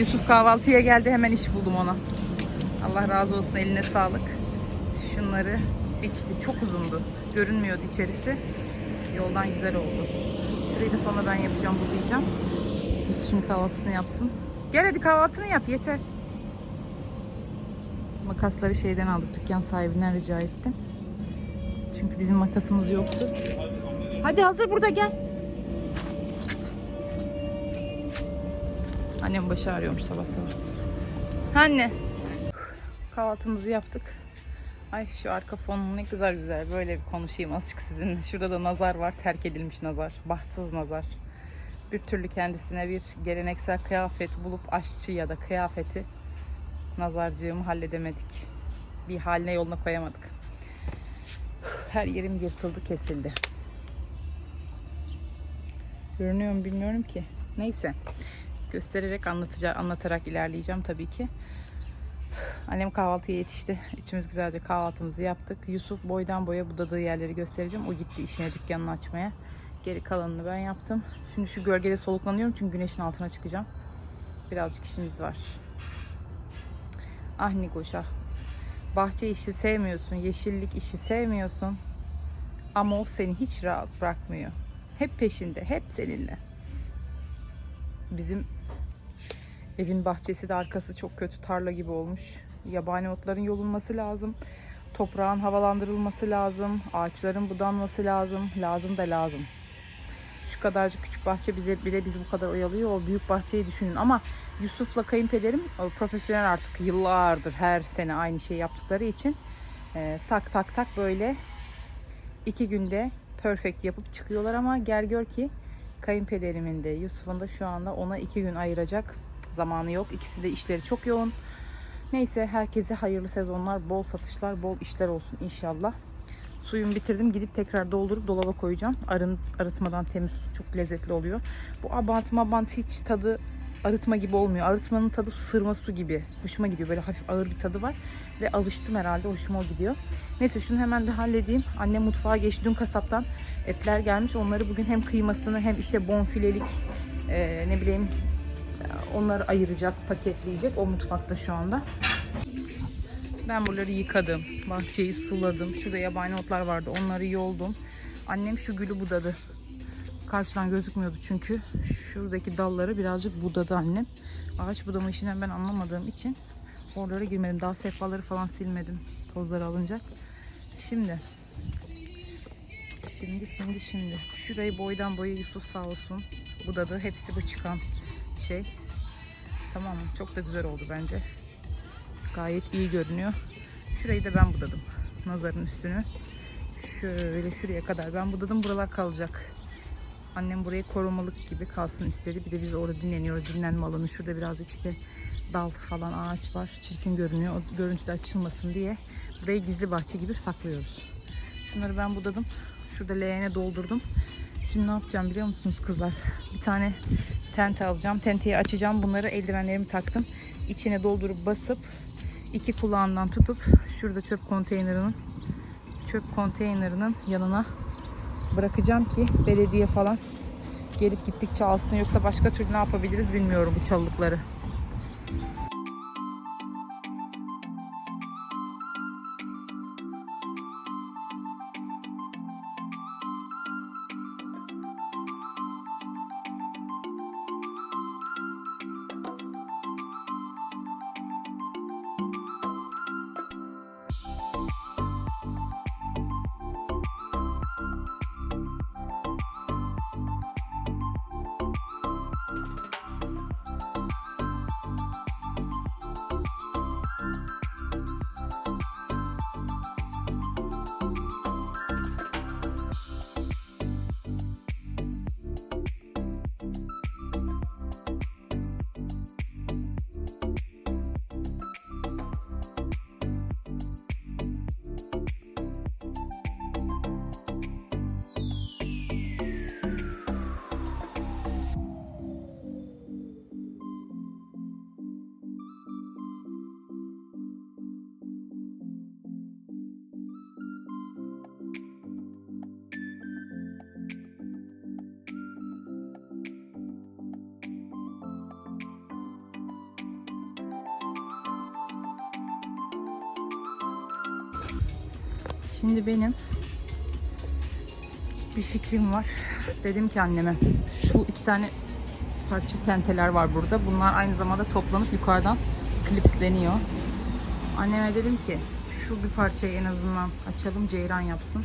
Yusuf kahvaltıya geldi hemen iş buldum ona. Allah razı olsun eline sağlık. Şunları biçti. Çok uzundu. Görünmüyordu içerisi. Yoldan güzel oldu. Şurayı da sonra ben yapacağım, bulayacağım. Yusuf şimdi kahvaltısını yapsın. Gel hadi kahvaltını yap yeter. Makasları şeyden aldık. Dükkan sahibinden rica ettim. Çünkü bizim makasımız yoktu. Hadi hazır burada gel. Annem başı ağrıyormuş sabah sabah. Anne. Kahvaltımızı yaptık. Ay şu arka fon ne kadar güzel. Böyle bir konuşayım azıcık sizinle. Şurada da nazar var. Terk edilmiş nazar. Bahtsız nazar. Bir türlü kendisine bir geleneksel kıyafet bulup aşçı ya da kıyafeti nazarcığımı halledemedik. Bir haline yoluna koyamadık. Her yerim yırtıldı kesildi. Görünüyor mu bilmiyorum ki. Neyse. Göstererek anlatacağım, anlatarak ilerleyeceğim tabii ki. Annem kahvaltıya yetişti. Üçümüz güzelce kahvaltımızı yaptık. Yusuf boydan boya budadığı yerleri göstereceğim. O gitti işine dükkanını açmaya. Geri kalanını ben yaptım. Şimdi şu gölgede soluklanıyorum çünkü güneşin altına çıkacağım. Birazcık işimiz var. Ah Nigoş ah. Bahçe işi sevmiyorsun, yeşillik işi sevmiyorsun. Ama o seni hiç rahat bırakmıyor. Hep peşinde, hep seninle. Bizim evin bahçesi de arkası çok kötü tarla gibi olmuş. Yabani otların yolunması lazım. Toprağın havalandırılması lazım. Ağaçların budanması lazım. Lazım da lazım. Şu kadarcık küçük bahçe bize bile bizi bu kadar oyalıyor. O büyük bahçeyi düşünün. Ama Yusuf'la kayınpederim profesyonel artık yıllardır her sene aynı şeyi yaptıkları için e, tak tak tak böyle iki günde perfect yapıp çıkıyorlar ama gel gör ki kayınpederimin de Yusuf'un da şu anda ona iki gün ayıracak zamanı yok. İkisi de işleri çok yoğun. Neyse herkese hayırlı sezonlar, bol satışlar, bol işler olsun inşallah. Suyumu bitirdim. Gidip tekrar doldurup dolaba koyacağım. Arın, arıtmadan temiz su çok lezzetli oluyor. Bu abant mabant hiç tadı arıtma gibi olmuyor. Arıtmanın tadı sırma su gibi. Hoşuma gidiyor. Böyle hafif ağır bir tadı var. Ve alıştım herhalde. Hoşuma gidiyor. Neyse şunu hemen bir halledeyim. Annem mutfağa geçti. Dün kasaptan etler gelmiş. Onları bugün hem kıymasını hem işte bonfilelik e, ne bileyim onları ayıracak, paketleyecek. O mutfakta şu anda. Ben buraları yıkadım. Bahçeyi suladım. Şurada yabani otlar vardı. Onları yoldum. Annem şu gülü budadı. Karşıdan gözükmüyordu çünkü. Şuradaki dalları birazcık budadı annem. Ağaç budama işinden ben anlamadığım için oralara girmedim. Daha sehpaları falan silmedim. Tozları alınacak. Şimdi Şimdi şimdi şimdi. Şurayı boydan boya Yusuf sağ olsun budadı. Hepsi bu çıkan şey. Tamam mı? Çok da güzel oldu bence. Gayet iyi görünüyor. Şurayı da ben budadım. Nazarın üstünü. Şöyle şuraya kadar ben budadım. Buralar kalacak. Annem burayı korumalık gibi kalsın istedi. Bir de biz orada dinleniyoruz. Dinlenme alanı. Şurada birazcık işte dal falan ağaç var. Çirkin görünüyor. O görüntü de açılmasın diye. Burayı gizli bahçe gibi saklıyoruz. Şunları ben budadım. Şurada leğene doldurdum. Şimdi ne yapacağım biliyor musunuz kızlar? Bir tane tente alacağım. Tenteyi açacağım. Bunları eldivenlerimi taktım. İçine doldurup basıp iki kulağından tutup şurada çöp konteynerinin çöp konteynerinin yanına bırakacağım ki belediye falan gelip gittikçe alsın. Yoksa başka türlü ne yapabiliriz bilmiyorum bu çalılıkları. Şimdi benim bir fikrim var. Dedim ki anneme şu iki tane parça tenteler var burada. Bunlar aynı zamanda toplanıp yukarıdan klipsleniyor. Anneme dedim ki şu bir parçayı en azından açalım ceyran yapsın.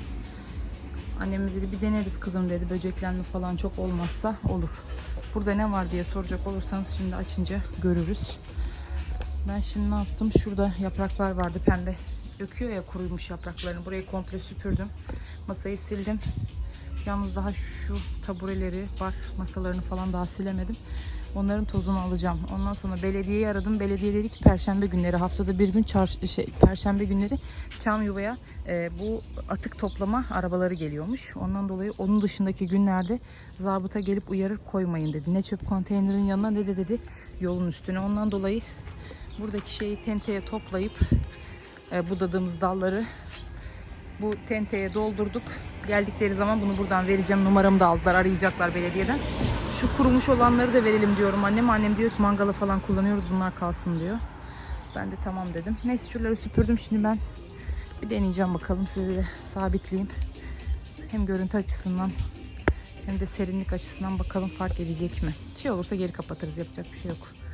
Annem dedi bir deneriz kızım dedi. Böceklenme falan çok olmazsa olur. Burada ne var diye soracak olursanız şimdi açınca görürüz. Ben şimdi ne yaptım? Şurada yapraklar vardı pembe. Döküyor ya kuruymuş yapraklarını. Burayı komple süpürdüm. Masayı sildim. Yalnız daha şu tabureleri var. Masalarını falan daha silemedim. Onların tozunu alacağım. Ondan sonra belediyeyi aradım. Belediye dedi ki perşembe günleri haftada bir gün çar şey, perşembe günleri Çam Yuva'ya e, bu atık toplama arabaları geliyormuş. Ondan dolayı onun dışındaki günlerde zabıta gelip uyarır koymayın dedi. Ne çöp konteynerin yanına ne de dedi yolun üstüne. Ondan dolayı buradaki şeyi tenteye toplayıp budadığımız dalları bu tenteye doldurduk. Geldikleri zaman bunu buradan vereceğim. Numaramı da aldılar. Arayacaklar belediyeden. Şu kurumuş olanları da verelim diyorum annem. Annem diyor ki mangala falan kullanıyoruz bunlar kalsın diyor. Ben de tamam dedim. Neyse şuraları süpürdüm. Şimdi ben bir deneyeceğim bakalım. Size de sabitleyeyim. Hem görüntü açısından hem de serinlik açısından bakalım fark edecek mi? Şey olursa geri kapatırız. Yapacak bir şey yok.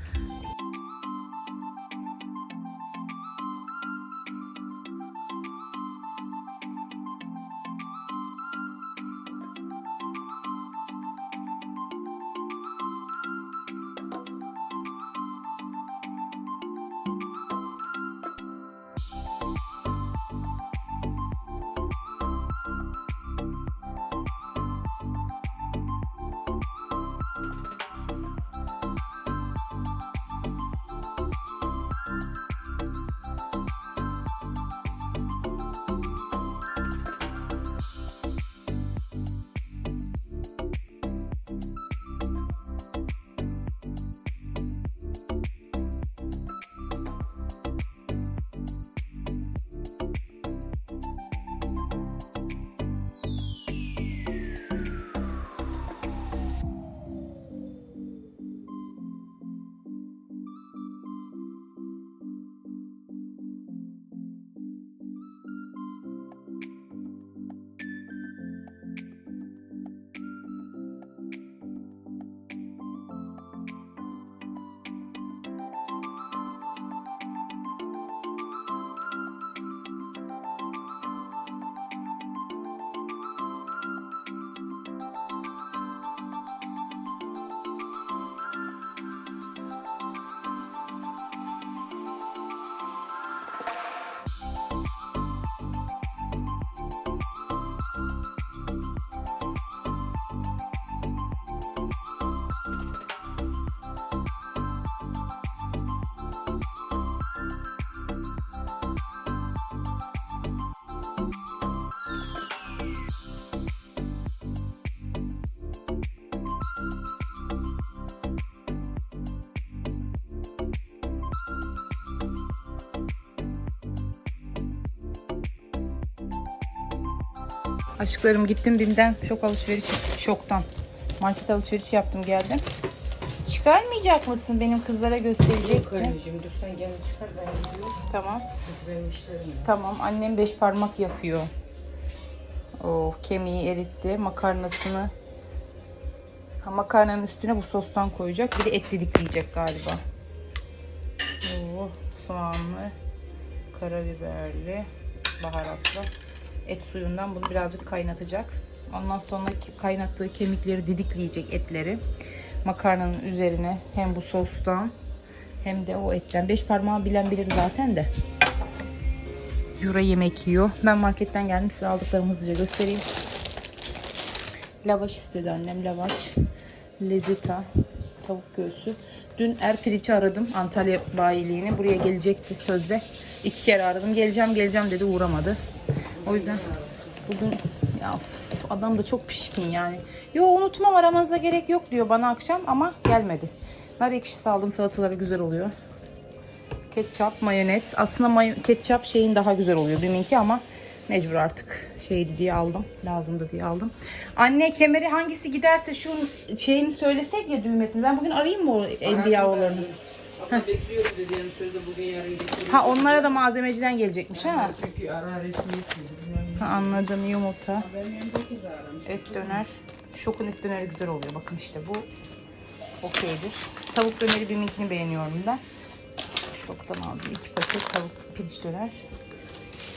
Aşklarım gittim BİM'den şok alışveriş şoktan. Market alışveriş yaptım geldim. Çıkarmayacak mısın benim kızlara gösterecek Yok anneciğim dur sen gel çıkar ben gidiyorum. Tamam. Çünkü benim işlerim. Tamam annem beş parmak yapıyor. Oh kemiği eritti. Makarnasını ha, makarnanın üstüne bu sostan koyacak. Bir de et didikleyecek galiba. Oh, soğanlı, karabiberli, baharatlı. Et suyundan bunu birazcık kaynatacak. Ondan sonra kaynattığı kemikleri didikleyecek etleri. Makarnanın üzerine hem bu sostan hem de o etten. Beş parmağı bilen bilir zaten de. Yura yemek yiyor. Ben marketten geldim. Size aldıklarımı hızlıca göstereyim. Lavaş istedi annem. Lavaş. Lezeta. Tavuk göğsü. Dün Erpiriç'i aradım. Antalya bayiliğini. Buraya gelecekti sözde. İki kere aradım. Geleceğim geleceğim dedi. Uğramadı. O yüzden bugün ya uf, adam da çok pişkin yani. Yo unutmam aramanıza gerek yok diyor bana akşam ama gelmedi. Nar ekşisi aldım salataları güzel oluyor. Ketçap, mayonez. Aslında may- ketçap şeyin daha güzel oluyor benimki ama mecbur artık şeydi diye aldım. Lazımdı diye aldım. Anne kemeri hangisi giderse şu şeyini söylesek ya düğmesini. Ben bugün arayayım mı o Enbiyaoğullarını? Ama bekliyorum dediğim sözde bugün yarın getiriyor. Ha onlara da malzemeciden gelecekmiş ha. Çünkü ara resmiyet miydi Ha, anladım yumurta. Benim aramış. Et döner. Şokun et döneri güzel oluyor. Bakın işte bu okeydir. Tavuk döneri biminkini beğeniyorum ben. Şoktan aldım. iki paket tavuk piliç döner.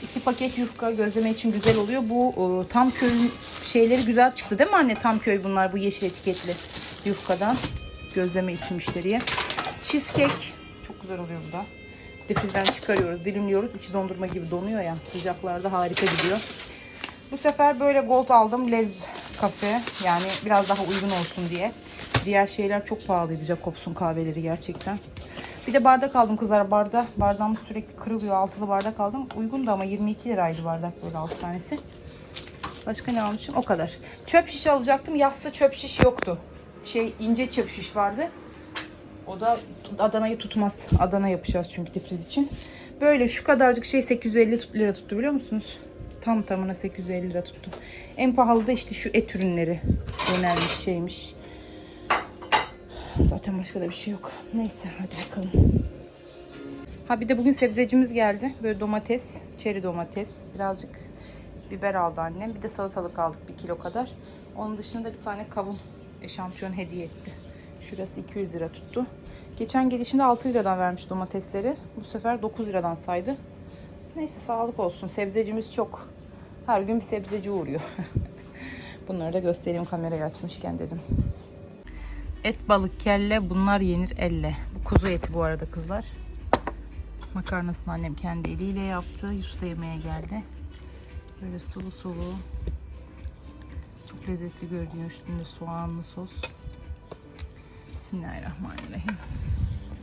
İki paket yufka gözleme için güzel oluyor. Bu e, tam köyün şeyleri güzel çıktı değil mi anne? Tam köy bunlar bu yeşil etiketli yufkadan. Gözleme için müşteriye. Cheesecake. Çok güzel oluyor bu da. Difrizden çıkarıyoruz, dilimliyoruz. İçi dondurma gibi donuyor ya. Sıcaklarda harika gidiyor. Bu sefer böyle gold aldım. Lez kafe. Yani biraz daha uygun olsun diye. Diğer şeyler çok pahalıydı Jacobs'un kahveleri gerçekten. Bir de bardak aldım kızlar. Barda, bardağımız sürekli kırılıyor. Altılı bardak aldım. Uygundu ama 22 liraydı bardak böyle 6 tanesi. Başka ne almışım? O kadar. Çöp şiş alacaktım. Yassı çöp şiş yoktu. Şey ince çöp şiş vardı. O da Adana'yı tutmaz. Adana yapacağız çünkü difriz için. Böyle şu kadarcık şey 850 tut- lira tuttu biliyor musunuz? Tam tamına 850 lira tuttu. En pahalı da işte şu et ürünleri. Dönermiş şeymiş. Zaten başka da bir şey yok. Neyse hadi bakalım. Ha bir de bugün sebzecimiz geldi. Böyle domates, çeri domates, birazcık biber aldı annem. Bir de salatalık aldık bir kilo kadar. Onun dışında bir tane kavun eşantiyon hediye etti. Şurası 200 lira tuttu. Geçen gelişinde 6 liradan vermiş domatesleri. Bu sefer 9 liradan saydı. Neyse sağlık olsun. Sebzecimiz çok. Her gün bir sebzeci uğruyor. Bunları da göstereyim kamerayı açmışken dedim. Et, balık, kelle bunlar yenir elle. Bu kuzu eti bu arada kızlar. Makarnasını annem kendi eliyle yaptı. Yusuf da yemeğe geldi. Böyle sulu sulu. Çok lezzetli görünüyor üstünde soğanlı sos. বিসমিল্লাহির রহমানির রহিম